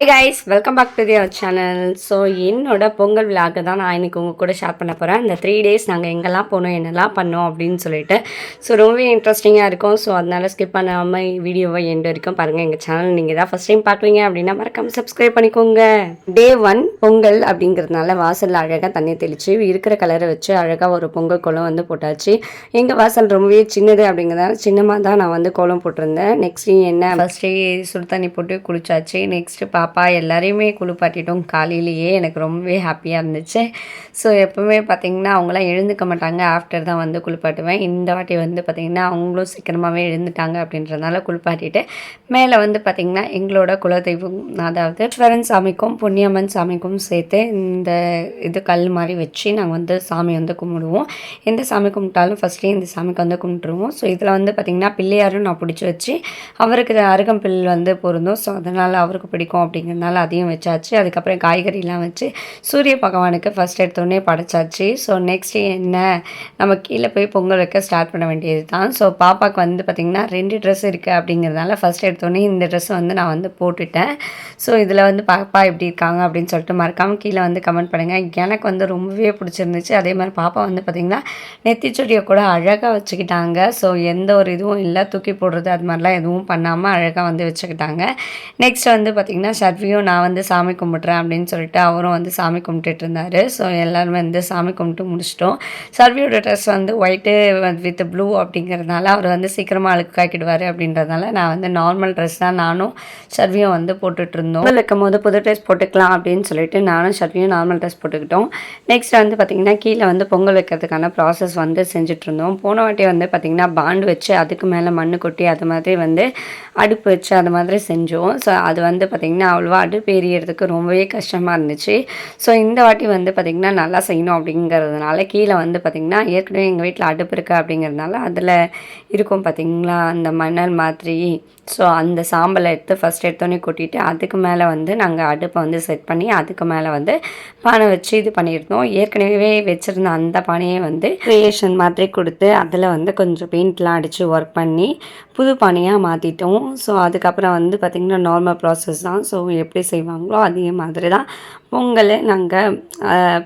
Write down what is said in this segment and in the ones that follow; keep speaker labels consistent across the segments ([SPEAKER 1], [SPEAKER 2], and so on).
[SPEAKER 1] Guys welcome back to their channel so என்னோட பொங்கல் விழாக்கு தான் நான் இன்னைக்கு உங்கள் கூட ஷேர் பண்ண போகிறேன் இந்த த்ரீ டேஸ் நாங்கள் எங்கெல்லாம் போனோம் என்னெல்லாம் பண்ணோம் அப்படின்னு சொல்லிட்டு. ஸோ ரொம்பவே இன்ட்ரெஸ்டிங்காக இருக்கும். ஸோ அதனால் ஸ்கிப் பண்ணாமல் வீடியோவை எண்டு வரைக்கும் பாருங்கள் எங்கள் சேனல் நீங்கள் தான் ஃபஸ்ட் டைம் பார்க்குறீங்க அப்படின்னா மறக்காமல் சப்ஸ்கிரைப் பண்ணிக்கோங்க. டே ஒன் பொங்கல் அப்படிங்கிறதுனால வாசலில் அழகாக தண்ணி தெளித்து இருக்கிற கலரை வச்சு அழகாக ஒரு பொங்கல் கோலம் வந்து போட்டாச்சு. எங்கள் வாசல் ரொம்பவே சின்னது அப்படிங்கிறதால சின்னமாக தான் நான் வந்து கோலம் போட்டிருந்தேன். நெக்ஸ்ட் என்ன? ஃபஸ்ட்டே சுடு தண்ணி போட்டு குளிச்சாச்சு. நெக்ஸ்ட்டு பாப்பா எல்லாரையுமே குளிப்பாட்டிட்டோம். காலையிலேயே எனக்கு ரொம்பவே ஹாப்பியாக இருந்துச்சு. ஸோ எப்போவுமே பார்த்திங்கன்னா அவங்களாம் எழுந்துக்க மாட்டாங்க. ஆஃப்டர் தான் வந்து குளிப்பாட்டுவேன். இந்த வாட்டி வந்து பார்த்திங்கன்னா அவங்களும் சீக்கிரமாகவே எழுந்துட்டாங்க அப்படின்றதுனால குளிப்பாட்டிட்டு மேலே வந்து பார்த்திங்கன்னா எங்களோட குலதெய்வம் அதாவது ஈஸ்வரன் சாமிக்கும் பொன்னியம்மன் சாமிக்கும் சேர்த்து இந்த இது கல் மாதிரி வச்சு நாங்கள் வந்து சாமி வந்து கும்பிடுவோம். எந்த சாமி கும்பிட்டாலும் ஃபஸ்ட்டே இந்த சாமிக்கு வந்து கும்பிட்டுருவோம். ஸோ இதில் வந்து பார்த்திங்கன்னா பிள்ளையாரும் நான் பிடிச்சி வச்சு அவருக்கு அருகம்பில் வந்து பொருந்தும். ஸோ அதனால் அவருக்கு பிடிக்கும் அப்படிங்கிறதுனால அதையும் வச்சாச்சு. அதுக்கப்புறம் காய்கறிலாம் வச்சு சூரிய பகவானுக்கு ஃபஸ்ட் எடுத்தோடனே படைச்சாச்சு. ஸோ நெக்ஸ்ட் என்ன? நம்ம கீழே போய் பொங்கல் வைக்க ஸ்டார்ட் பண்ண வேண்டியது தான் ஸோ பாப்பாவுக்கு வந்து பார்த்திங்கன்னா ரெண்டு ட்ரெஸ் இருக்குது அப்படிங்கிறதுனால ஃபஸ்ட் எடுத்தோடனே இந்த ட்ரெஸ் வந்து நான் வந்து போட்டுட்டேன். ஸோ இதில் வந்து பாப்பா எப்படி இருக்காங்க அப்படின்னு சொல்லிட்டு மறக்காமல் கீழே வந்து கமெண்ட் பண்ணுங்கள் எனக்கு வந்து ரொம்பவே பிடிச்சிருந்துச்சு. அதே மாதிரி பாப்பா வந்து பார்த்திங்கன்னா நெத்திச்சொடியை கூட அழகாக வச்சுக்கிட்டாங்க. ஸோ எந்த ஒரு இதுவும் இல்லை. தூக்கி போடுறது அது மாதிரிலாம் எதுவும் பண்ணாமல் அழகாக வந்து வச்சுக்கிட்டாங்க. நெக்ஸ்ட் வந்து பார்த்திங்கன்னா சர்வியும் நான் வந்து சாமி கும்பிட்றேன் அப்படின்னு சொல்லிட்டு அவரும் வந்து சாமி கும்பிட்டுட்டு இருந்தார் ஸோ எல்லாருமே வந்து சாமி கும்பிட்டு முடிச்சிட்டோம். சர்வியோட ட்ரெஸ் வந்து ஒயிட்டு வித் ப்ளூ அப்படிங்கிறதுனால அவர் வந்து சீக்கிரமாக அழுக்காக்கிடுவார் அப்படின்றதுனால நான் வந்து நார்மல் ட்ரெஸ் தான் நானும் சர்வியும் வந்து போட்டுட்டு இருந்தோம் இருக்கும் போது புது ட்ரெஸ் போட்டுக்கலாம் அப்படின்னு சொல்லிட்டு நானும் சர்வியும் நார்மல் ட்ரெஸ் போட்டுக்கிட்டோம். நெக்ஸ்ட் வந்து பார்த்திங்கன்னா கீழே வந்து பொங்கல் வைக்கிறதுக்கான ப்ராசஸ் வந்து செஞ்சுட்டு இருந்தோம் போன வாட்டி வந்து பார்த்திங்கன்னா பாண்டு வச்சு அதுக்கு மேலே மண்ணு கொட்டி அது மாதிரி வந்து அடுப்பு வச்சு அது மாதிரி செஞ்சோம். ஸோ அது வந்து பார்த்திங்கன்னா அவ்வளோவா அடுப்பு எரியறதுக்கு ரொம்பவே கஷ்டமாக இருந்துச்சு. ஸோ இந்த வாட்டி வந்து பார்த்திங்கன்னா நல்லா செய்யணும் அப்படிங்கிறதுனால கீழே வந்து பார்த்திங்கன்னா ஏற்கனவே எங்கள் வீட்டில் அடுப்பு இருக்குது அப்படிங்கிறதுனால அதில் இருக்கும் பார்த்திங்களா அந்த மணல் மாதிரி. ஸோ அந்த சாம்பலை எடுத்து ஃபஸ்ட் எடுத்தோடனே கொட்டிட்டு அதுக்கு மேலே வந்து நாங்கள் அடுப்பை வந்து செட் பண்ணி அதுக்கு மேலே வந்து பானை வச்சு இது பண்ணியிருந்தோம். ஏற்கனவே வச்சுருந்த அந்த பானையை வந்து க்ரியேஷன் மாதிரி கொடுத்து அதில் வந்து கொஞ்சம் பெயிண்ட்லாம் அடித்து ஒர்க் பண்ணி புது பானையாக மாற்றிட்டோம் ஸோ அதுக்கப்புறம் வந்து பார்த்திங்கன்னா நார்மல் ப்ராசஸ் தான். ஸோ எப்படி செய்வாங்களோ அதே மாதிரி தான் பொங்கல் நாங்கள்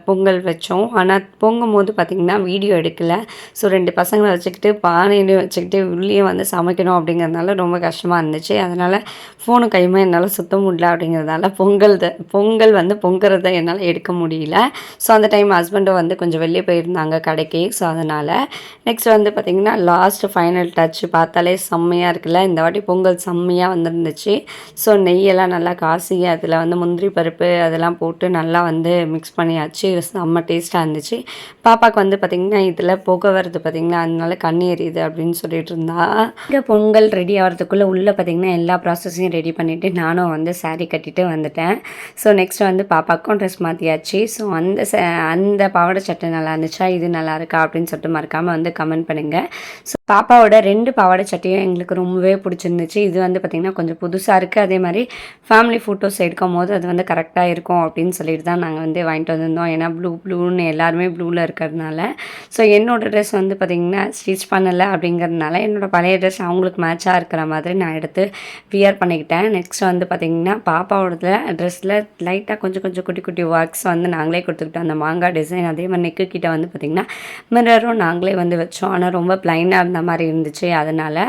[SPEAKER 1] பொங்கல் வச்சோம். ஆனால் பொங்கும் போது பார்த்திங்கன்னா வீடியோ எடுக்கலை. ஸோ ரெண்டு பசங்களை வச்சுக்கிட்டு பானையிலையும் வச்சுக்கிட்டு உள்ளே வந்து சமைக்கணும் அப்படிங்கிறதுனால ரொம்ப கஷ்டம் கஷ்டமாக இருந்துச்சு. அதனால் ஃபோனு கையுமே என்னால் சுத்த முடியல அப்படிங்கிறதால பொங்கல் பொங்கல் வந்து பொங்குறத என்னால் எடுக்க முடியல. ஸோ அந்த டைம் ஹஸ்பண்டும் வந்து கொஞ்சம் வெளியே போயிருந்தாங்க கடைக்கு. ஸோ அதனால் நெக்ஸ்ட் வந்து பார்த்திங்கன்னா லாஸ்ட் ஃபைனல் டச் பார்த்தாலே செம்மையாக இருக்குல்ல? இந்த வாட்டி பொங்கல் செம்மையாக வந்துருந்துச்சு. ஸோ நெய்யெல்லாம் நல்லா காசி அதில் வந்து முந்திரி பருப்பு அதெல்லாம் போட்டு நல்லா வந்து மிக்ஸ் பண்ணியாச்சு. செம்ம டேஸ்ட்டாக இருந்துச்சு. பாப்பாவுக்கு வந்து பார்த்திங்கன்னா இதில் புகை வருது பார்த்திங்கன்னா அதனால கண்ணு எரியுது அப்படின்னு சொல்லிட்டு இருந்தா. இங்கே பொங்கல் ரெடி ஆகிறதுக்குள்ளே உள்ளே பார்த்திங்கன்னா எல்லா ப்ராசஸையும் ரெடி பண்ணிவிட்டு நானும் வந்து சாரீ கட்டிட்டு வந்துட்டேன். ஸோ நெக்ஸ்ட் வந்து பாப்பாக்கும் ட்ரெஸ் மாற்றியாச்சு ஸோ அந்த ச- அந்த பாவாடை சட்டை நல்லா இருந்துச்சா? இது நல்லா இருக்கா? அப்படின்னு சொல்லிட்டு மறக்காமல் வந்து கமெண்ட் பண்ணுங்கள் ஸோ பாப்பாவோட ரெண்டு பாவாடை சட்டையும் எங்களுக்கு ரொம்பவே பிடிச்சிருந்துச்சு. இது வந்து பார்த்திங்கன்னா கொஞ்சம் புதுசாக இருக்குது அதே மாதிரி ஃபேமிலி ஃபோட்டோஸ் எடுக்கும் போது அது வந்து கரெக்டாக இருக்கும் அப்படின்னு சொல்லிட்டு தான் நாங்கள் வந்து வாங்கிட்டு வந்திருந்தோம். ஏன்னா ப்ளூ ப்ளூன்னு எல்லாருமே ப்ளூவில் இருக்கிறதுனால. ஸோ என்னோடய ட்ரெஸ் வந்து பார்த்திங்கன்னா ஸ்டிச் பண்ணலை அப்படிங்கிறதுனால என்னோடய பழைய ட்ரெஸ் அவங்களுக்கு மேட்சாக இருக்கிற மாதிரி நான் எடுத்து வியர் பண்ணிக்கிட்டேன். நெக்ஸ்ட் வந்து பார்த்திங்கன்னா பாப்பாவோட ட்ரெஸ்ஸில் லைட்டாக கொஞ்சம் கொஞ்சம் குட்டி குட்டி ஒர்க்ஸ் வந்து நாங்களே கொடுத்துக்கிட்டோம். அந்த மாங்காய் டிசைன் அதே மாதிரி நெக்கு கிட்ட வந்து பார்த்திங்கன்னா மிரரும் நாங்களே வந்து வச்சோம். ஆனால் ரொம்ப ப்ளைனாக அந்த மாதிரி இருந்துச்சு. அதனால்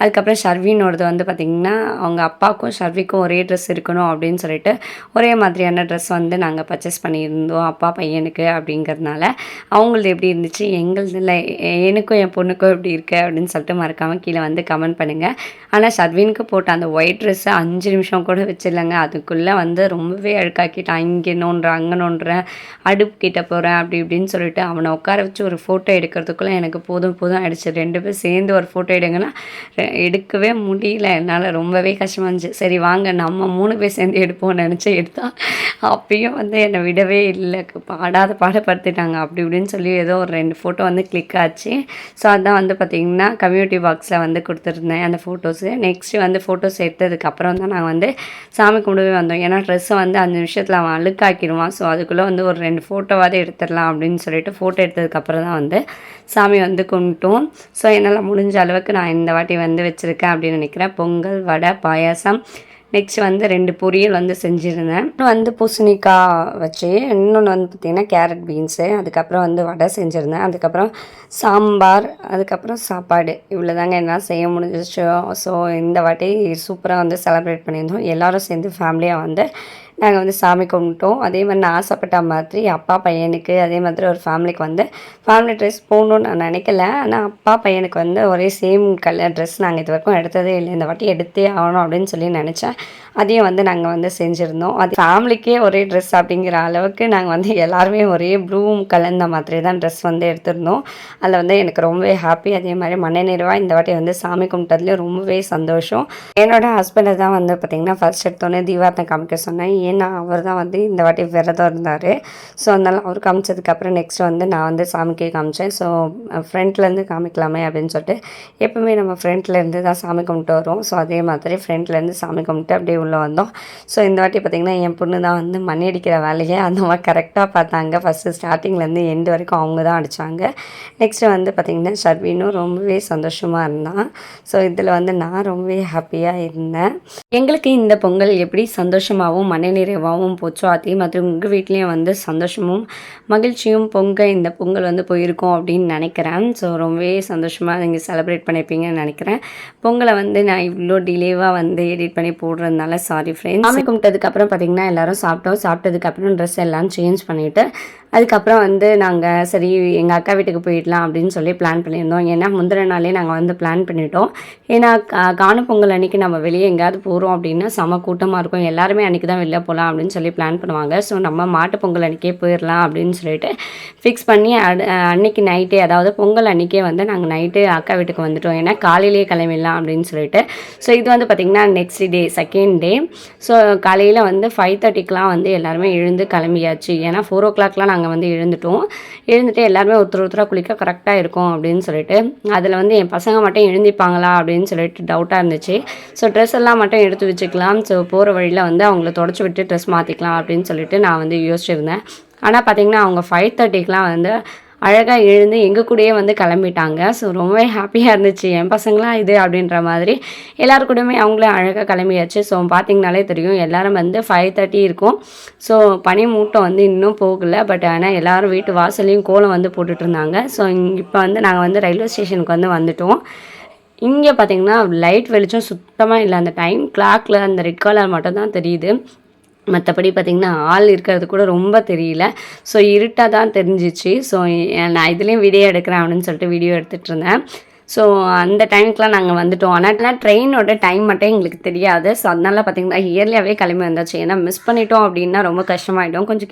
[SPEAKER 1] அதுக்கப்புறம் ஷர்வினோடது வந்து பார்த்திங்கன்னா அவங்க அப்பாவுக்கும் ஷர்விக்கும் ஒரே ட்ரெஸ் இருக்கணும் அப்படின்னு சொல்லிட்டு ஒரே மாதிரியான ட்ரெஸ் வந்து நாங்கள் பர்ச்சேஸ் பண்ணியிருந்தோம் அப்பா பையனுக்கு அப்படிங்கிறதுனால. அவங்களது எப்படி இருந்துச்சு? எங்களதில் எனக்கும் என் பொண்ணுக்கும் எப்படி இருக்குது அப்படின்னு சொல்லிட்டு மறக்காமல் கீழே வந்து கமெண்ட் பண்ணுங்கள் ஆனால் ஷர்வினுக்கு போட்ட அந்த ஒயிட் ட்ரெஸ்ஸை அஞ்சு நிமிஷம் கூட வச்சிடலங்க. அதுக்குள்ளே வந்து ரொம்பவே அழுக்காக்கிட்டான் இங்கே நோண்டுறேன் அங்கே நோண்டுறேன் அடுப்பு கிட்ட போகிறேன் அப்படி இப்படின்னு சொல்லிட்டு அவனை உட்கார வச்சு ஒரு ஃபோட்டோ எடுக்கிறதுக்குள்ளே எனக்கு போதும் போதும் ஆகிடுச்சு ரெண்டு பேரும் சேர்ந்து ஒரு ஃபோட்டோ எடுங்கன்னா எடுக்கவே முடியல. என்னால் ரொம்பவே கஷ்டமாக இருந்துச்சு. சரி வாங்க நம்ம மூணு பேர் சேர்ந்து எடுப்போம்னு நினச்சி எடுத்தா அப்பயும் வந்து என்னை விடவே இல்லை. பாடாத பாடப்படுத்திட்டாங்க அப்படி இப்படின்னு சொல்லி ஏதோ ஒரு ரெண்டு ஃபோட்டோ வந்து கிளிக் ஆச்சு. ஸோ அதான் வந்து பார்த்திங்கன்னா கம்யூனிட்டி பாக்ஸில் வந்து கொடுத்துருந்தேன் அந்த ஃபோட்டோஸு நெக்ஸ்ட்டு வந்து ஃபோட்டோஸ் எடுத்ததுக்கப்புறம் தான் நான் வந்து சாமி கும்பிடவே வந்தோம். ஏன்னா ட்ரெஸ்ஸை வந்து அஞ்சு நிமிஷத்தில் அவன் அழுக்காக்கிடுவான். ஸோ அதுக்குள்ளே வந்து ஒரு ரெண்டு ஃபோட்டோவாவது எடுத்துடலாம் அப்படின்னு சொல்லிட்டு ஃபோட்டோ எடுத்ததுக்கப்புறம் தான் வந்து சாமி வந்து கும்பிட்டோம். ஸோ என்னால் முடிஞ்ச அளவுக்கு நான் இந்த வாட்டி வந்து வந்து வச்சுருக்கேன் அப்படின்னு நினைக்கிறேன். பொங்கல் வடை பாயாசம். நெக்ஸ்ட் வந்து ரெண்டு பொரியல் வந்து செஞ்சுருந்தேன். அப்புறம் வந்து பூசணிக்காய் வச்சு இன்னொன்று வந்து பார்த்திங்கன்னா கேரட் பீன்ஸு அதுக்கப்புறம் வந்து வடை செஞ்சுருந்தேன். அதுக்கப்புறம் சாம்பார் அதுக்கப்புறம் சாப்பாடு. இவ்வளோ தாங்க என்னால் செய்ய முடிஞ்சிச்சோ ஸோ இந்த வாட்டி சூப்பராக வந்து செலப்ரேட் பண்ணியிருந்தோம். எல்லோரும் சேர்ந்து ஃபேமிலியாக வந்து நாங்கள் வந்து சாமி கும்பிட்டோம். அதே மாதிரி நான் ஆசைப்பட்ட மாதிரி அப்பா பையனுக்கு அதே மாதிரி ஒரு ஃபேமிலிக்கு வந்து ஃபேமிலி ட்ரெஸ் போகணுன்னு நான் நினைக்கல. ஆனால் அப்பா பையனுக்கு வந்து ஒரே சேம் கலர் ட்ரெஸ் நாங்கள் இது வரைக்கும் எடுத்ததே இல்லை. இந்த வாட்டி எடுத்தே ஆகணும் அப்படின்னு சொல்லி நினச்சேன். அதையும் வந்து நாங்கள் வந்து செஞ்சுருந்தோம். அது ஃபேமிலிக்கே ஒரே ட்ரெஸ் அப்படிங்கிற அளவுக்கு நாங்கள் வந்து எல்லாருமே ஒரே ப்ளூவும் கலந்த மாதிரி தான் ட்ரெஸ் வந்து எடுத்திருந்தோம். அதில் வந்து எனக்கு ரொம்பவே ஹாப்பி அதே மாதிரி மன நிறைவாக இந்த வாட்டி வந்து சாமி கும்பிட்டதுலேயும் ரொம்பவே சந்தோஷம். என்னோட ஹஸ்பண்டை தான் வந்து பார்த்திங்கன்னா ஃபர்ஸ்ட் எடுத்தோன்னே தீபார்த்தம் காமிக்க சொன்னேன் ஏன்னா அவர் தான் வந்து இந்த வாட்டி விரதம் இருந்தார். ஸோ அதனால் அவர் காமிச்சதுக்கப்புறம் நெக்ஸ்ட் வந்து நான் வந்து சாமிக்கே காமிச்சேன். ஸோ ஃப்ரண்ட்லேருந்து காமிக்கலாமே அப்படின்னு சொல்லிட்டு எப்பவுமே நம்ம ஃப்ரண்ட்லேருந்து தான் சாமி கும்பிட்டு வரும் ஸோ அதே மாதிரி ஃப்ரண்ட்லேருந்து சாமி கும்பிட்டு அப்படியே உள்ளே வந்தோம். ஸோ இந்த வாட்டி பார்த்திங்கன்னா என் பொண்ணு தான் வந்து மணி அடிக்கிற வேலையை அந்த மாதிரி கரெக்டாக பார்த்தாங்க. ஃபஸ்ட்டு ஸ்டார்டிங்லேருந்து எண்டு வரைக்கும் அவங்க தான் அடித்தாங்க நெக்ஸ்ட்டு வந்து பார்த்திங்கன்னா ஷர்வினும் ரொம்பவே சந்தோஷமாக இருந்தான். ஸோ இதில் வந்து நான் ரொம்பவே ஹாப்பியாக இருந்தேன். எங்களுக்கு இந்த பொங்கல் எப்படி சந்தோஷமாகவும் மனநிறைவாகவும் போச்சோ அதே மாதிரி உங்கள் வீட்லேயும் வந்து சந்தோஷமும் மகிழ்ச்சியும் பொங்க இந்த பொங்கல் வந்து போயிருக்கோம் அப்படின்னு நினைக்கிறேன். ஸோ ரொம்பவே சந்தோஷமாக நீங்கள் செலிப்ரேட் பண்ணிப்பீங்கன்னு நினைக்கிறேன். பொங்கலை வந்து நான் இவ்வளோ டிலேவாக வந்து எடிட் பண்ணி போடுறதுனால சாரி ஃப்ரெண்ட்ஸ் சாமி கும்பிட்டதுக்கப்புறம் பார்த்திங்கன்னா எல்லாரும் சாப்பிட்டோம். சாப்பிட்டதுக்கப்புறம் ட்ரெஸ் எல்லாம் சேஞ்ச் பண்ணிவிட்டு அதுக்கப்புறம் வந்து நாங்கள் சரி எங்கள் அக்கா வீட்டுக்கு போயிடலாம் அப்படின்னு சொல்லி பிளான் பண்ணியிருந்தோம். ஏன்னா முந்தின நாளே நாங்கள் வந்து பிளான் பண்ணிட்டோம். ஏன்னா கா- காணும் பொங்கல் அன்றைக்கி நம்ம வெளியே எங்கேயாவது போகிறோம் அப்படின்னா செம கூட்டமாக இருக்கும். எல்லாருமே அன்றைக்கி தான் வெளில போகலாம் அப்படின்னு சொல்லி பிளான் பண்ணுவாங்க. ஸோ நம்ம மாட்டு பொங்கல் அன்றைக்கே போயிடலாம் அப்படின்னு சொல்லிட்டு ஃபிக்ஸ் பண்ணி அடு- அன்னைக்கு நைட்டே அதாவது பொங்கல் அன்றைக்கே வந்து நாங்கள் நைட்டு அக்கா வீட்டுக்கு வந்துட்டோம். ஏன்னா காலையிலேயே கிளம்பிடலாம் அப்படின்னு சொல்லிட்டு. ஸோ இது வந்து பார்த்திங்கன்னா next day second day so காலையில் வந்து ஃபைவ் தேர்ட்டிக்கெலாம் வந்து எல்லாருமே எழுந்து கிளம்பியாச்சு. ஏன்னா ஃபோர் ஓ கிளாக்லாம் நாங்கள் வந்து எழுந்துட்டோம். எழுந்துட்டு எல்லாருமே ஒருத்தர் ஒருத்தராக குளிக்க கரெக்டாக இருக்கும் அப்படின்னு சொல்லிட்டு அதில் வந்து என் பசங்க மட்டும் எழுந்திப்பாங்களா அப்படின்னு சொல்லிட்டு டவுட்டாக இருந்துச்சு. ஸோ ட்ரெஸ் எல்லாம் மட்டும் எடுத்து வச்சுக்கலாம். ஸோ போகிற வழியில் வந்து அவங்கள தொடச்சி விட்டு ட்ரெஸ் மாற்றிக்கலாம் அப்படின்னு சொல்லிட்டு நான் வந்து யோசிச்சிருந்தேன். ஆனால் பார்த்தீங்கன்னா அவங்க ஃபைவ் தேர்ட்டிக்கெலாம் வந்து அழகாக எழுந்து எங்கள் கூடயே வந்து கிளம்பிட்டாங்க. ஸோ ரொம்பவே ஹாப்பியாக இருந்துச்சு. என் பசங்களாம் இது? அப்படின்ற மாதிரி எல்லாரு கூடயுமே அவங்களும் அழகாக கிளம்பியாச்சு. ஸோ பார்த்திங்கனாலே தெரியும் எல்லாரும் வந்து ஃபைவ் தேர்ட்டி இருக்கும். ஸோ பனி மூட்டம் வந்து இன்னும் போகலை. பட் ஆனால் எல்லோரும் வீட்டு வாசல்லையும் கோலம் வந்து போட்டுட்டு இருந்தாங்க ஸோ இப்போ வந்து நாங்கள் வந்து ரயில்வே ஸ்டேஷனுக்கு வந்து வந்துட்டோம். இங்கே பார்த்திங்கன்னா லைட் வெளிச்சம் சுத்தமாக இல்லை. அந்த டைம் கிளாக்கில் அந்த ரெட் கலர் மட்டும் தான் தெரியுது. மற்றபடி பார்த்திங்கன்னா ஆள் இருக்கிறது கூட ரொம்ப தெரியல. ஸோ இருட்டாக தான் தெரிஞ்சிச்சு. ஸோ நான் இதுலேயும் வீடியோ எடுக்கிறேன் அப்படின்னு சொல்லிட்டு வீடியோ எடுத்துகிட்டு இருந்தேன். ஸோ அந்த டைமுக்குலாம் நாங்கள் வந்துட்டோம். ஆனால் ட்ரெயினோட டைம் மட்டும் எங்களுக்கு தெரியாது. ஸோ அதனால பார்த்திங்கன்னா இயர்லியாகவே கிளம்பி வந்தாச்சு. ஏன்னா மிஸ் பண்ணிட்டோம் அப்படின்னா ரொம்ப கஷ்டமாயிட்டோம் கொஞ்சம்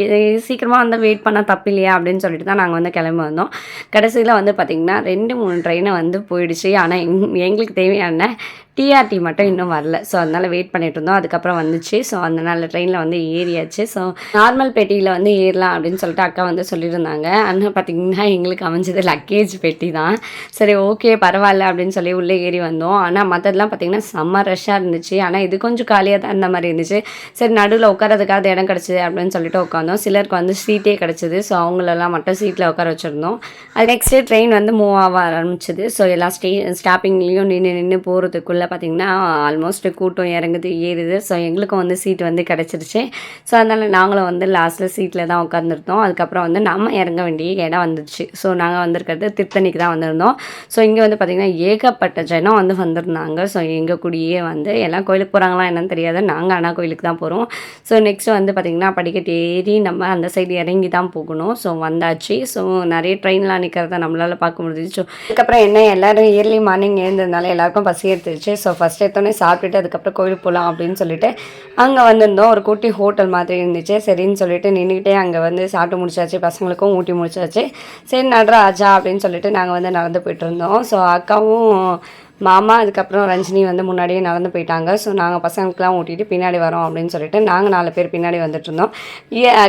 [SPEAKER 1] சீக்கிரமாக வந்து வெயிட் பண்ணால் தப்பு இல்லையா அப்படின்னு சொல்லிட்டு தான் நாங்கள் வந்து கிளம்பி வந்தோம். கடைசியில் வந்து பார்த்திங்கன்னா ரெண்டு மூணு ட்ரெயினை வந்து போயிடுச்சு. ஆனால் எங் எங்களுக்கு தேவையான டிஆர்டி மட்டும் இன்னும் வரல. ஸோ அதனால் வெயிட் பண்ணிட்டு இருந்தோம். அதுக்கப்புறம் வந்துச்சு. ஸோ அதனால் ட்ரெயினில் வந்து ஏறியாச்சு. ஸோ நார்மல் பெட்டியில் வந்து ஏறலாம் அப்படின்னு சொல்லிட்டு அக்கா வந்து சொல்லியிருந்தாங்க. ஆனால் பார்த்திங்கன்னா எங்களுக்கு அமைஞ்சது லக்கேஜ் பெட்டி தான். சரி ஓகே பரவாயில்ல அப்படின்னு சொல்லி உள்ளே ஏறி வந்தோம். ஆனால் மற்றதெல்லாம் பார்த்திங்கன்னா செம்ம ரஷ்ஷாக இருந்துச்சு. ஆனால் இது கொஞ்சம் காலியாக தான் இருந்த மாதிரி இருந்துச்சு. சரி நடுவில் உட்காரதுக்காவது இடம் கிடச்சிது அப்படின்னு சொல்லிட்டு உட்காந்தோம் சிலருக்கு வந்து சீட்டே கிடச்சிது. ஸோ அவங்களெல்லாம் மட்டும் சீட்டில் உட்கார வச்சுருந்தோம். அது நெக்ஸ்ட்டு ட்ரெயின் வந்து மூவ் ஆக ஆரம்பிச்சது. ஸோ எல்லா ஸ்டே ஸ்டாப்பிங்லேயும் நின்று நின்று போகிறதுக்குள்ளே பார்த்திங்கன்னா ஆல்மோஸ்ட் கூட்டம் இறங்குது ஏறுது. ஸோ எங்களுக்கும் வந்து சீட் வந்து கிடச்சிருச்சு. ஸோ அதனால் நாங்களும் வந்து லாஸ்ட்டில் சீட்டில் தான் உட்காந்துருந்தோம் அதுக்கப்புறம் வந்து நம்ம இறங்க வேண்டிய இடம் வந்துடுச்சு ஸோ நாங்கள் வந்திருக்கிறது திருத்தணிக்கு தான் வந்திருந்தோம். ஸோ இங்கே வந்து பார்த்திங்கன்னா ஏகப்பட்ட ஜனம் வந்து வந்திருந்தாங்க. ஸோ எங்கள் கூடயே வந்து எல்லாம் கோயிலுக்கு போகிறாங்களா என்னன்னு தெரியாது நாங்கள் ஆனால் கோயிலுக்கு தான் போகிறோம் ஸோ நெக்ஸ்ட்டு வந்து பார்த்திங்கன்னா படிக்கட்டு ஏறி நம்ம அந்த சைடு இறங்கி தான் போகணும். ஸோ வந்தாச்சு. ஸோ நிறைய ட்ரெயின்லாம் நிற்கிறத நம்மளால் பார்க்க முடிஞ்சிச்சு. அதுக்கப்புறம் என்ன? எல்லோரும் இயர்லி மார்னிங் எழுந்ததுனால எல்லாருக்கும் பசி எடுத்துருச்சு ஸோ ஃபஸ்ட் எடுத்தோடனே சாப்பிட்டுட்டு அதுக்கப்புறம் கோயிலுக்கு போகலாம் அப்படின்னு சொல்லிட்டு அங்கே வந்திருந்தோம். ஒரு குட்டி ஹோட்டல் மாதிரி இருந்துச்சு. சரின்னு சொல்லிட்டு நின்றுக்கிட்டே அங்கே வந்து சாப்பிட்டு முடிச்சாச்சு. பசங்களுக்கும் ஊட்டி முடிச்சாச்சு. சரி நடராஜா அப்படின்னு சொல்லிட்டு நாங்கள் வந்து நடந்து போயிட்டு இருந்தோம். ஸோ அக்காவும் மாமா அதுக்கப்புறம் ரஞ்சினி வந்து முன்னாடியே நடந்து போயிட்டாங்க. ஸோ நாங்கள் பசங்களுக்குலாம் ஊட்டிட்டு பின்னாடி வரோம் அப்படின்னு சொல்லிட்டு நாங்கள் நாலு பேர் பின்னாடி வந்துட்டு இருந்தோம்.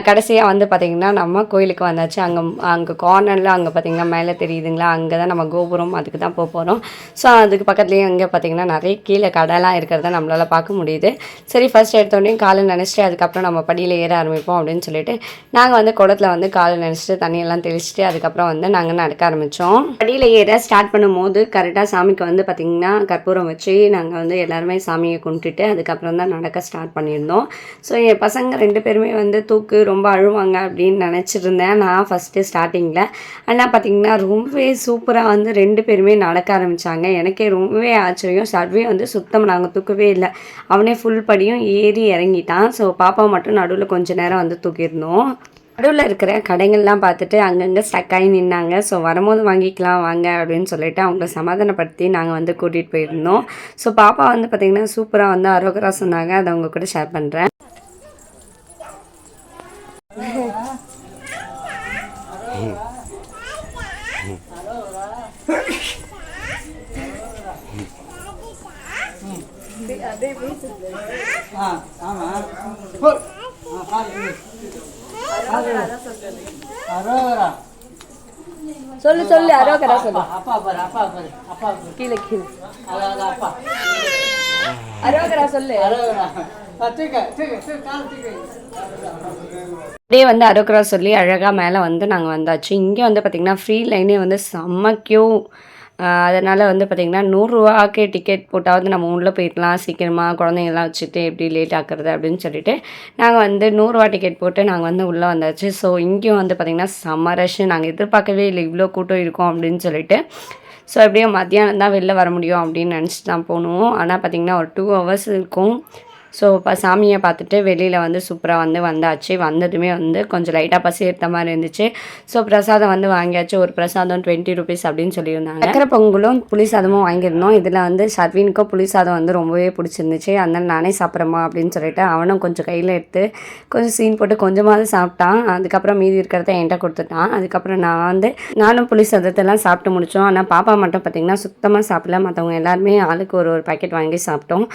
[SPEAKER 1] கடைசியாக வந்து பார்த்திங்கன்னா நம்ம கோயிலுக்கு வந்தாச்சு. அங்கே அங்கே கார்னரில் அங்கே பார்த்திங்கன்னா மேலே தெரியுதுங்களா? அங்கே தான் நம்ம கோபுரம் அதுக்கு தான் போக போகிறோம் ஸோ அதுக்கு பக்கத்துலேயே அங்கே பார்த்திங்கன்னா நிறைய கீழே கடைலாம் இருக்கிறத நம்மளால் பார்க்க முடியுது. சரி ஃபஸ்ட் எடுத்தோடனே காலை நினச்சிட்டு அதுக்கப்புறம் நம்ம படியில் ஏற ஆரம்பிப்போம் அப்படின்னு சொல்லிட்டு நாங்கள் வந்து குடத்தில் வந்து காலை நினச்சிட்டு தண்ணியெல்லாம் தெளிச்சிட்டு அதுக்கப்புறம் வந்து நாங்கள் நடக்க ஆரம்பித்தோம் படியில் ஏற ஸ்டார்ட் பண்ணும்போது கரெக்டாக சாமிக்கு வந்து பார்த்திங்கன்னா பார்த்திங்கன்னா கற்பூரம் வச்சு நாங்கள் வந்து எல்லாருமே சாமியை கும்பிட்டுட்டு அதுக்கப்புறம் தான் நடக்க ஸ்டார்ட் பண்ணியிருந்தோம். ஸோ என் பசங்க ரெண்டு பேருமே வந்து தூக்கு ரொம்ப அழுவாங்க அப்படின்னு நினச்சிருந்தேன். நான் ஃபஸ்ட்டு ஸ்டார்டிங்கில் ஆனால் பார்த்திங்கன்னா ரொம்பவே சூப்பராக வந்து ரெண்டு பேருமே நடக்க ஆரம்பித்தாங்க எனக்கே ரொம்பவே ஆச்சரியம். சர்வே வந்து சுத்தம் நாங்கள் தூக்கவே இல்லை. அவனே ஃபுல் படியும் ஏறி இறங்கிட்டான். ஸோ பாப்பா மட்டும் நடுவில் கொஞ்ச நேரம் வந்து தூக்கியிருந்தோம். நடுவில் இருக்கிற கடைகள்லாம் பார்த்துட்டு அங்கங்கே ஸ்டக்காகி நின்னாங்க. ஸோ வரும்போது வாங்கிக்கலாம் வாங்க அப்படின்னு சொல்லிட்டு அவங்கள சமாதானப்படுத்தி நாங்கள் வந்து கூட்டிகிட்டு போயிருந்தோம். ஸோ பாப்பா வந்து பார்த்திங்கன்னா சூப்பராக வந்து அரோகரா சொன்னாங்க. அதை அவங்க கூட ஷேர் பண்ணுறேன்
[SPEAKER 2] ஆ ஆமாம்
[SPEAKER 1] சொல்லு சொல்லு அரோகரா சொல்லு.
[SPEAKER 2] அப்பா பாரு அப்பா பாரு அப்பா பாரு.
[SPEAKER 1] கீழே கீழே. அரோகரா சொல்லு.
[SPEAKER 2] அரோகரா. ஆ, தூக்கு தூக்கு தூக்கு கால் தூக்கு.
[SPEAKER 1] அப்படியே வந்து அரோகரா சொல்லி அழகாக மேலே வந்து நாங்கள் வந்தாச்சு. இங்கே வந்து பார்த்திங்கன்னா ஃப்ரீ லைனே வந்து செம்ம கியூ அதனால் வந்து பார்த்திங்கன்னா நூறுரூவாக்கு டிக்கெட் போட்டாவது நம்ம உள்ளே போயிடலாம் சீக்கிரமாக குழந்தைங்கள்லாம் வச்சுட்டு எப்படி லேட் ஆக்குறது அப்படின்னு சொல்லிட்டு நாங்கள் வந்து நூறுரூவா டிக்கெட் போட்டு நாங்கள் வந்து உள்ளே வந்தாச்சு. ஸோ இங்கேயும் வந்து பார்த்திங்கன்னா செம்ம ரஷ் நாங்கள் எதிர்பார்க்கவே இல்லை. இவ்வளோ கூட்டம் இருக்கும் அப்படின்னு சொல்லிட்டு. ஸோ எப்படியும் மத்தியானம் தான் வெளில வர முடியும் அப்படின்னு நினச்சிட்டு தான் போகணும் ஆனால் பார்த்திங்கன்னா ஒரு டூ ஹவர்ஸ் இருக்கும். ஸோ இப்போ சாமியை பார்த்துட்டு வெளியில் வந்து சூப்பராக வந்து வந்தாச்சு. வந்ததுமே வந்து கொஞ்சம் லைட்டாக பசி எடுத்த மாதிரி இருந்துச்சு. ஸோ பிரசாதம் வந்து வாங்கியாச்சு. ஒரு பிரசாதம் டுவெண்ட்டி ருபீஸ் அப்படின்னு சொல்லியிருந்தாங்க. சக்கரை பொங்கலும் புளி சாதமும் வாங்கியிருந்தோம். இதில் வந்து சர்வீனுக்கும் புளி சாதம் வந்து ரொம்பவே பிடிச்சிருந்துச்சு. அதனால் நானே சாப்பிட்றேமா அப்படின்னு சொல்லிட்டு அவனும் கொஞ்சம் கையில் எடுத்து கொஞ்சம் சீன் போட்டு கொஞ்சமாவது சாப்பிட்டான். அதுக்கப்புறம் மீதி இருக்கிறத என்கிட்ட கொடுத்துட்டான். அதுக்கப்புறம் நான் வந்து நானும் புளி சாதத்தெல்லாம் சாப்பிட்டு முடித்தோம் ஆனால் பாப்பா மட்டும் பார்த்திங்கன்னா சுத்தமாக சாப்பிடல. மற்றவங்க எல்லாருமே ஆளுக்கு ஒரு ஒரு பாக்கெட் வாங்கி சாப்பிட்டோம்.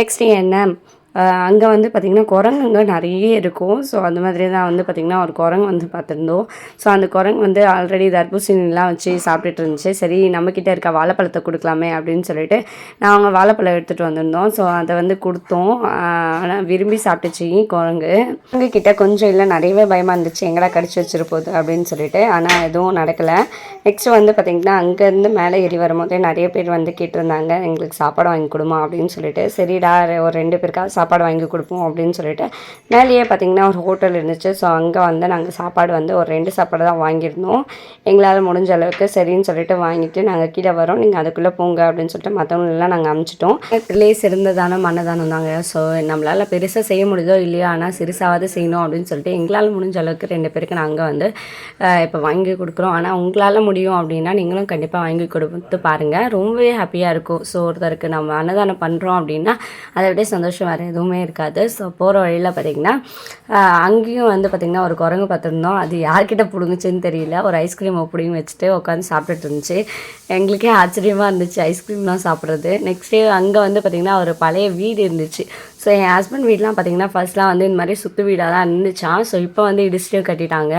[SPEAKER 1] நெக்ஸ்ட் என்ன? அங்கே வந்து பார்த்திங்கன்னா குரங்குங்க நிறைய இருக்கும். ஸோ அந்த மாதிரி தான் வந்து பார்த்திங்கன்னா ஒரு குரங்கு வந்து பார்த்துருந்தோம் ஸோ அந்த குரங்கு வந்து ஆல்ரெடி தர்பூசணிலாம் வச்சு சாப்பிட்டுட்டு இருந்துச்சு. சரி நம்மக்கிட்ட இருக்க வாழைப்பழத்தை கொடுக்கலாமே அப்படின்னு சொல்லிட்டு நாங்கள் வாழைப்பழம் எடுத்துகிட்டு வந்திருந்தோம். ஸோ அதை வந்து கொடுத்தோம். ஆனால் விரும்பி சாப்பிட்டுச்சு குரங்கு. குரங்குக்கிட்ட கொஞ்சம் இல்லை நிறையவே பயமாக இருந்துச்சு. எங்கடா கடிச்சு வச்சிருப்போது அப்படின்னு சொல்லிட்டு. ஆனால் எதுவும் நடக்கலை. நெக்ஸ்ட்டு வந்து பார்த்திங்கன்னா அங்கேருந்து மேலே ஏறி வரும்போதே நிறைய பேர் வந்து கேட்டிருந்தாங்க எங்களுக்கு சாப்பாடு வாங்கி கொடுமா அப்படின்னு சொல்லிட்டு. சரிடா ஒரு ரெண்டு பேருக்காக சாப்பாடு வாங்கி கொடுப்போம் அப்படின்னு சொல்லிட்டு மேலேயே பார்த்திங்கன்னா ஒரு ஹோட்டல் இருந்துச்சு. ஸோ அங்கே வந்து நாங்கள் சாப்பாடு வந்து ஒரு ரெண்டு சாப்பாடு தான் வாங்கியிருந்தோம். எங்களால் முடிஞ்ச அளவுக்கு சரின்னு சொல்லிட்டு வாங்கிட்டு நாங்கள் கீழே வரோம். நீங்கள் அதுக்குள்ளே போங்க அப்படின்னு சொல்லிட்டு மற்றவங்களெல்லாம் நாங்கள் அமுச்சிட்டோம். பிளேஸ் இருந்ததான மன்னதானம் தாங்க. ஸோ நம்மளால் பெருசாக செய்ய முடியுதோ இல்லையோ ஆனால் சிறுசாவது செய்யணும் அப்படின்னு சொல்லிட்டு எங்களால் முடிஞ்ச அளவுக்கு ரெண்டு பேருக்கு நாங்கள் வந்து இப்போ வாங்கி கொடுக்குறோம். ஆனால் உங்களால் முடியும் அப்படின்னா நீங்களும் கண்டிப்பாக வாங்கி கொடுத்து பாருங்கள் ரொம்பவே ஹாப்பியாக இருக்கும். ஸோ ஒருத்தருக்கு நம்ம அன்னதானம் பண்ணுறோம் அப்படின்னா அதை விட சந்தோஷம் வேறு எதுவுமே இருக்காது. ஸோ போகிற வழியில் பார்த்திங்கன்னா அங்கேயும் வந்து பார்த்திங்கன்னா ஒரு குரங்கு பார்த்துருந்தோம். அது யார்கிட்ட பிடுங்குச்சுன்னு தெரியல. ஒரு ஐஸ்கிரீம் பிடிங்கி வச்சுட்டு உட்காந்து சாப்பிட்டுட்டு இருந்துச்சு. எங்களுக்கே ஆச்சரியமாக இருந்துச்சு. ஐஸ்கிரீம்லாம் சாப்பிட்றது. நெக்ஸ்ட் டே அங்கே வந்து பார்த்திங்கன்னா ஒரு பழைய வீடு இருந்துச்சு. ஸோ என் ஹஸ்பண்ட் வீடெலாம் பார்த்திங்கன்னா ஃபர்ஸ்ட்லாம் வந்து இந்த மாதிரி சுற்று வீடாக தான் இருந்துச்சான் ஸோ இப்போ வந்து இடிச்சிட்டு கட்டிட்டாங்க.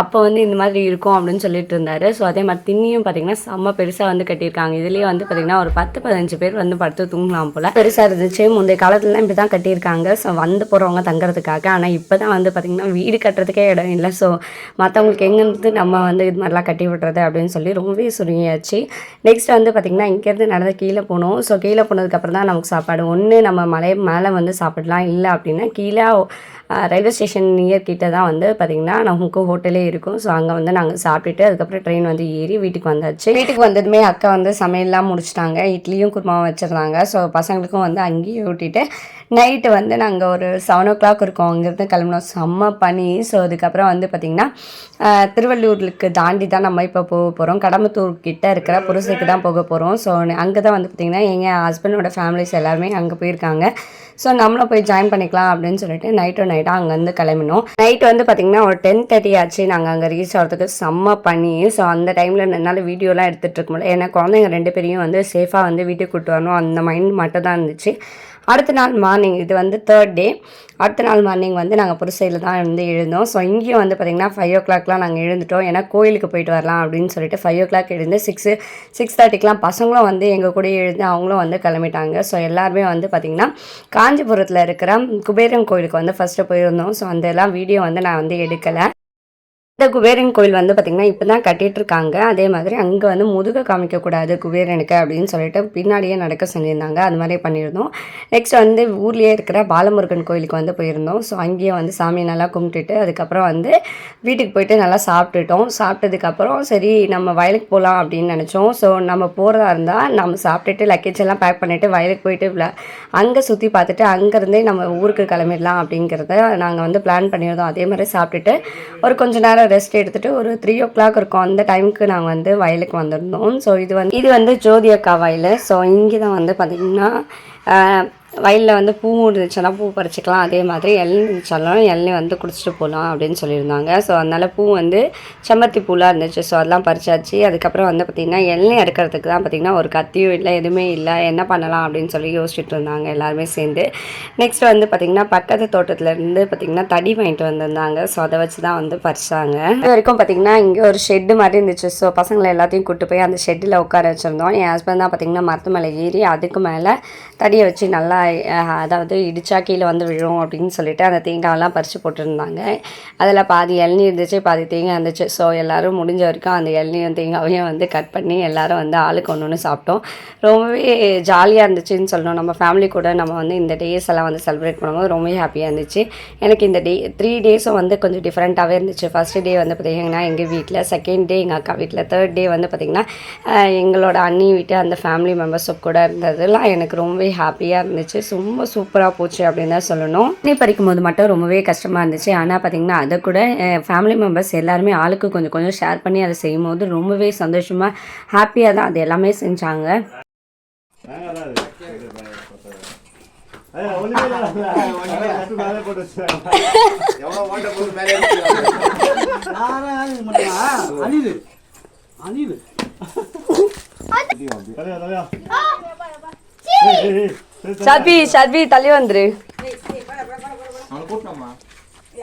[SPEAKER 1] அப்போ வந்து இந்த மாதிரி இருக்கும் அப்படின்னு சொல்லிட்டு இருந்தார். ஸோ அதே மாதிரி திண்ணியும் பார்த்திங்கன்னா செம்ம பெருசாக வந்து கட்டியிருக்காங்க. இதுலேயே வந்து பார்த்திங்கன்னா ஒரு பத்து பதினஞ்சு பேர் வந்து படுத்து தூங்கலாம் போல். பெருசாக இருந்துச்சு. முந்தைய காலத்துலலாம் இப்படி தான் கட்டியிருக்காங்க. ஸோ வந்து போகிறவங்க தங்குறதுக்காக. ஆனால் இப்போ தான் வந்து பார்த்திங்கன்னா வீடு கட்டுறதுக்கே இடம் இல்லை. ஸோ மற்றவங்களுக்கு எங்கேருந்து நம்ம வந்து இது மாதிரிலாம் கட்டி விட்றது அப்படின்னு சொல்லி ரொம்பவே சுருங்கியாச்சு. நெக்ஸ்ட் வந்து பார்த்திங்கன்னா இங்கேருந்து நடந்து கீழே போனோம் ஸோ கீழே போனதுக்கப்புறம் தான் நமக்கு சாப்பாடு. ஒன்று நம்ம மலை மேலே வந்து சாப்பிடலாம். இல்லை அப்படின்னா கீழே ரயில்வே ஸ்டேஷன் நியர் கிட்டே தான் வந்து பார்த்திங்கன்னா நமக்கு ஹோட்டலே இருக்கும். ஸோ அங்கே வந்து நாங்கள் சாப்பிட்டுட்டு அதுக்கப்புறம் ட்ரெயின் வந்து ஏறி வீட்டுக்கு வந்தாச்சு. வீட்டுக்கு வந்ததுமே அக்கா வந்து சமையல்லாம் முடிச்சிட்டாங்க. இட்லியும் குருமாவும் வச்சுருந்தாங்க. ஸோ பசங்களுக்கும் வந்து அங்கேயும் ஊட்டிட்டு நைட்டு வந்து நாங்கள் ஒரு செவன் ஓ கிளாக் இருக்கோம். அங்கேருந்து கிளம்பினோம். செம்ம பனி. ஸோ அதுக்கப்புறம் வந்து பார்த்திங்கன்னா திருவள்ளூருக்கு தாண்டி தான் நம்ம இப்போ போக போகிறோம் கடம்பத்தூர் கிட்டே இருக்கிற புருஷத்துக்கு தான் போக போகிறோம் ஸோ அங்கே தான் வந்து பார்த்திங்கன்னா எங்கள் ஹஸ்பண்டோட ஃபேமிலிஸ் எல்லாருமே அங்கே போயிருக்காங்க. ஸோ நம்மளும் போய் ஜாயின் பண்ணிக்கலாம் அப்படின்னு சொல்லிட்டு நைட்டு நைட்டாக அங்கேருந்து கிளம்பினோம். நைட் வந்து பார்த்திங்கன்னா ஒரு டென் தேர்ட்டி ஆச்சு. நாங்கள் அங்கே ரீச் ஆகிறதுக்கு செம்ம பண்ணி ஸோ அந்த டைமில் என்னால் வீடியோலாம் எடுத்துகிட்டு இருக்க முடியல. ஏன்னா குழந்தைங்க ரெண்டு பேரையும் வந்து சேஃபாக வந்து வீட்டுக்கு கூட்டு வரணும். அந்த மைண்ட் மட்டும் தான் இருந்துச்சு. அடுத்த நாள் மார்னிங் இது வந்து தேர்ட் டே அடுத்த நாள் மார்னிங் வந்து நாங்கள் புதுசையில் தான் இருந்து எழுந்தோம். ஸோ இங்கேயும் வந்து பார்த்திங்கன்னா ஃபைவ் ஓ கிளாக்லாம் நாங்கள் எழுந்துட்டோம். ஏன்னா கோயிலுக்கு போயிட்டு வரலாம் அப்படின்னு சொல்லிட்டு ஃபைவ் ஓ கிளாக் எழுந்து சிக்ஸு சிக்ஸ் தேர்ட்டிக்கெலாம் பசங்களும் வந்து எங்கள் கூட எழுந்து அவங்களும் வந்து கிளம்பிட்டாங்க. ஸோ எல்லாருமே வந்து பார்த்திங்கன்னா காஞ்சிபுரத்தில் இருக்கிற குபேரன் கோயிலுக்கு வந்து ஃபஸ்ட்டு போயிருந்தோம். ஸோ அந்த எல்லாம் வீடியோ வந்து நான் வந்து எடுக்கலை. இந்த குபேரன் கோயில் வந்து பார்த்திங்கன்னா இப்போ தான் கட்டிகிட்டு இருக்காங்க அதே மாதிரி அங்கே வந்து முதுக காமிக்கக்கூடாது குபேரனுக்கு அப்படின்னு சொல்லிட்டு பின்னாடியே நடக்க சொல்லியிருந்தாங்க. அது மாதிரி பண்ணியிருந்தோம். நெக்ஸ்ட் வந்து ஊர்லேயே இருக்கிற பாலமுருகன் கோயிலுக்கு வந்து போயிருந்தோம். ஸோ அங்கேயே வந்து சாமி நல்லா கும்பிட்டுட்டு அதுக்கப்புறம் வந்து வீட்டுக்கு போயிட்டு நல்லா சாப்பிட்டுட்டோம். சாப்பிட்டதுக்கப்புறம் சரி நம்ம வயலுக்கு போகலாம் அப்படின்னு நினச்சோம். ஸோ நம்ம போகிறதா இருந்தால் நம்ம சாப்பிட்டுட்டு லக்கேஜ் எல்லாம் பேக் பண்ணிவிட்டு வயலுக்கு போயிட்டு அங்கே சுற்றி பார்த்துட்டு அங்கேருந்தே நம்ம ஊருக்கு கிளம்பிடலாம் அப்படிங்கிறத நாங்கள் வந்து பிளான் பண்ணியிருந்தோம். அதே மாதிரி சாப்பிட்டுட்டு ஒரு கொஞ்சம் நேரம் ரெஸ்ட் எடுத்துட்டு ஒரு த்ரீ ஓ கிளாக் இருக்கும். அந்த டைமுக்கு நாங்கள் வந்து வயலுக்கு வந்திருந்தோம். ஸோ இது வந்து இது வந்து ஜோதி அக்கா வயல். ஸோ இங்கே தான் வந்து பார்த்திங்கன்னா வயலில் வந்து பூ இருந்துச்சுன்னா பூ பறிச்சுக்கலாம். அதே மாதிரி இளநீ இருந்துச்சாலும் இளநீ வந்து குடிச்சிட்டு போகலாம் அப்படின்னு சொல்லியிருந்தாங்க. ஸோ அதனால் பூ வந்து செம்பருத்தி பூலாம் இருந்துச்சு. ஸோ அதெல்லாம் பறிச்சாச்சு. அதுக்கப்புறம் வந்து பார்த்திங்கன்னா இளநீ அறுக்கிறதுக்கு தான் பார்த்திங்கன்னா ஒரு கத்தியும் இல்லை எதுவுமே இல்லை. என்ன பண்ணலாம் அப்படின்னு சொல்லி யோசிச்சுட்டு இருந்தாங்க எல்லாருமே சேர்ந்து. நெக்ஸ்ட் வந்து பார்த்திங்கன்னா பக்கத்து தோட்டத்துலேருந்து பார்த்திங்கன்னா தடி வாங்கிட்டு வந்திருந்தாங்க. ஸோ அதை வச்சு தான் வந்து பறிச்சாங்க. இது வரைக்கும் பார்த்திங்கன்னா இங்கே ஒரு ஷெட்டு மாதிரி இருந்துச்சு. ஸோ பசங்களை எல்லாத்தையும் கூட்டு போய் அந்த ஷெட்டில் உட்கார வச்சுருந்தோம். என் ஹஸ்பண்ட் தான் பார்த்திங்கன்னா மரத்து மேலே ஏறி அதுக்கு மேலே தடியை வச்சு நல்லா அதாவது இடிச்சா கீழே வந்து விழும் அப்படின்னு சொல்லிட்டு அந்த தேங்காயெல்லாம் பறித்து போட்டிருந்தாங்க. அதில் பாதி இளநீ இருந்துச்சு பாதி தேங்காய் இருந்துச்சு. ஸோ எல்லோரும் முடிஞ்ச வரைக்கும் அந்த இளநியும் தேங்காவையும் வந்து கட் பண்ணி எல்லோரும் வந்து ஆளுக்கு ஒன்று ஒன்று சாப்பிட்டோம். ரொம்பவே ஜாலியாக இருந்துச்சுன்னு சொல்லணும். நம்ம ஃபேமிலி கூட நம்ம வந்து இந்த டேஸ் எல்லாம் வந்து செலிப்ரேட் பண்ணும்போது ரொம்பவே ஹாப்பியாக இருந்துச்சு. எனக்கு இந்த டே த்ரீ டேஸும் வந்து கொஞ்சம் டிஃப்ரெண்ட்டாகவே இருந்துச்சு. ஃபஸ்ட்டு டே வந்து பார்த்திங்கன்னா எங்கள் வீட்டில் செகண்ட் டே எங்கள் அக்கா வீட்டில் தேர்ட் டே வந்து பார்த்திங்கன்னா எங்களோட அண்ணி வீட்டு அந்த ஃபேமிலி மெம்பர்ஸ் கூட இருந்ததுலாம் எனக்கு ரொம்பவே ஹாப்பியாக இருந்துச்சு. ரொம்ப சூப்பராக போச்சு அப்படின்னு தான் சொல்லணும். நீ படிக்கும் போது மட்டும் ரொம்பவே கஷ்டமாக இருந்துச்சு. ஆனால் பார்த்திங்கன்னா அதை கூட ஃபேமிலி மெம்பர்ஸ் எல்லாருமே ஆளுக்கு கொஞ்சம் கொஞ்சம் ஷேர் பண்ணி அதை செய்யும்போது ரொம்பவே சந்தோஷமாக ஹாப்பியாக தான் அது எல்லாமே செஞ்சாங்க.
[SPEAKER 2] யாரா இது பண்ணுவா? அணிலு அணிலு
[SPEAKER 1] ஷர்பி ஷர்பி தள்ளி வந்துரு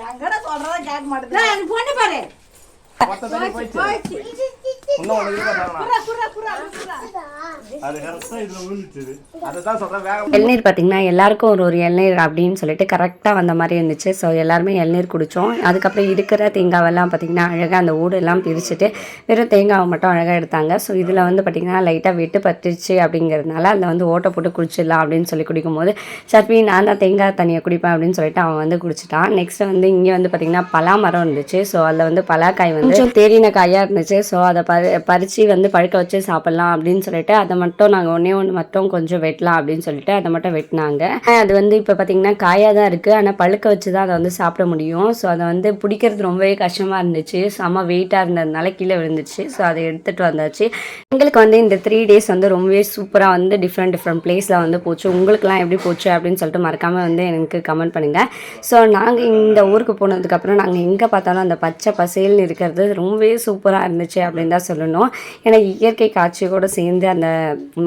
[SPEAKER 3] எங்கடா சொல்றத கேட்க மாட்டேங்குது எனக்கு பொண்ணு பாரு
[SPEAKER 1] இளநீர் பார்த்தீங்கன்னா எல்லாருக்கும் ஒரு ஒரு இளநீர் அப்படின்னு சொல்லிட்டு கரெக்டாக வந்த மாதிரி இருந்துச்சு. ஸோ எல்லாருமே இளநீர் குடித்தோம் அதுக்கப்புறம் இருக்கிற தேங்காவெல்லாம் பார்த்தீங்கன்னா அழகாக அந்த ஓடெல்லாம் பிரிச்சுட்டு வெறும் தேங்காவை மட்டும் அழகாக எடுத்தாங்க. ஸோ இதில் வந்து பார்த்திங்கன்னா லைட்டாக வெட்டு பட்டுச்சு அப்படிங்கிறதுனால அதில் வந்து ஓட்டை போட்டு குடிச்சிடலாம் அப்படின்னு சொல்லி குடிக்கும்போது சர்பி நான் தான் தேங்காய் தண்ணியை குடிப்பேன் அப்படின்னு சொல்லிட்டு அவன் வந்து குடிச்சிட்டான். நெக்ஸ்ட் வந்து இங்கே வந்து பார்த்திங்கன்னா பலா மரம் இருந்துச்சு. ஸோ அதில் வந்து பலாக்காய் வந்து கொஞ்சம் தேறின காயாக இருந்துச்சு. ஸோ அதை பறி பறித்து வந்து பழுக்க வச்சு சாப்பிட்லாம் அப்படின்னு சொல்லிட்டு அதை மட்டும் நாங்கள் ஒன்றே ஒன்று மட்டும் கொஞ்சம் வெட்டலாம் அப்படின்னு சொல்லிட்டு அதை மட்டும் வெட்டினாங்க. அது வந்து இப்போ பார்த்திங்கன்னா காயாக தான் இருக்குது ஆனால் பழுக்க வச்சு தான் அதை வந்து சாப்பிட முடியும். ஸோ அதை வந்து பிடிக்கிறது ரொம்பவே கஷ்டமாக இருந்துச்சு. செம்ம வெயிட்டாக இருந்ததுனால கீழே விழுந்துச்சு. ஸோ அதை எடுத்துகிட்டு வந்தாச்சு. எங்களுக்கு வந்து இந்த த்ரீ டேஸ் வந்து ரொம்பவே சூப்பராக வந்து டிஃப்ரெண்ட் டிஃப்ரெண்ட் பிளேஸில் வந்து போச்சு. உங்களுக்குலாம் எப்படி போச்சு அப்படின்னு சொல்லிட்டு மறக்காமல் வந்து எனக்கு கமெண்ட் பண்ணுங்கள் ஸோ நாங்கள் இந்த ஊருக்கு போனதுக்கப்புறம் நாங்கள் எங்கே பார்த்தாலும் அந்த பச்சை பசேல்னு இருக்கிறது ரொம்பவே சூப்பராக இருந்துச்சு அப்படின்னு தான் சொல்லணும். எனக்கு இயற்கை காட்சியோடு சேர்ந்து அந்த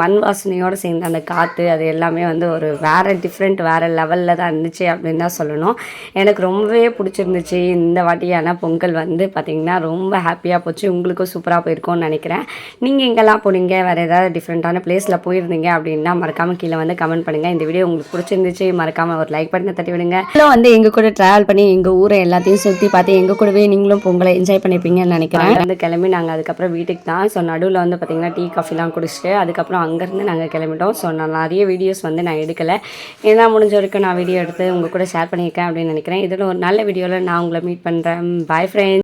[SPEAKER 1] மண் வாசனையோடு சேர்ந்து அந்த காற்று அது எல்லாமே வந்து ஒரு வேறு டிஃப்ரெண்ட் வேறு லெவலில் தான் இருந்துச்சு அப்படின்னு தான் சொல்லணும். எனக்கு ரொம்பவே பிடிச்சிருந்துச்சு இந்த வாட்டியான பொங்கல் வந்து பார்த்திங்கன்னா ரொம்ப ஹாப்பியாக போச்சு. உங்களுக்கும் சூப்பராக போயிருக்கும்னு நினைக்கிறேன். நீங்கள் எங்கெல்லாம் போனீங்க? வேறு ஏதாவது டிஃப்ரெண்ட்டான பிளேஸில் போயிருந்தீங்க அப்படின்னா மறக்காமல் கீழே வந்து கமெண்ட் பண்ணுங்கள் இந்த வீடியோ உங்களுக்கு பிடிச்சிருந்துச்சு மறக்காமல் ஒரு லைக் பண்ணி தட்டி விடுங்க. இன்னும் வந்து எங்கள் கூட ட்ராவல் பண்ணி எங்கள் ஊரை எல்லாத்தையும் சுற்றி பார்த்து எங்கள் கூடவே நீங்களும் பொங்கலை என்ஜாய் பண்ணிப்பீங்கன்னு நினைக்கிறேன். வந்து கிளம்பி நாங்கள் அதுக்கப்புறம் வீட்டுக்கு தான். ஸோ நடுவில் வந்து பார்த்திங்கன்னா டீ காஃபிலாம் குடிச்சிட்டு அதுக்கப்புறம் அங்கேருந்து நாங்கள் கிளம்பிட்டோம். ஸோ நான் நிறைய வீடியோஸ் வந்து நான் எடுக்கலை. ஏன்னா முடிஞ்ச வரைக்கும் நான் வீடியோ எடுத்து உங்கள் கூட ஷேர் பண்ணியிருக்கேன் அப்படின்னு நினைக்கிறேன். இதில் ஒரு நல்ல வீடியோவில் நான் உங்களை மீட் பண்ணுறேன் பாய் ஃப்ரெண்ட்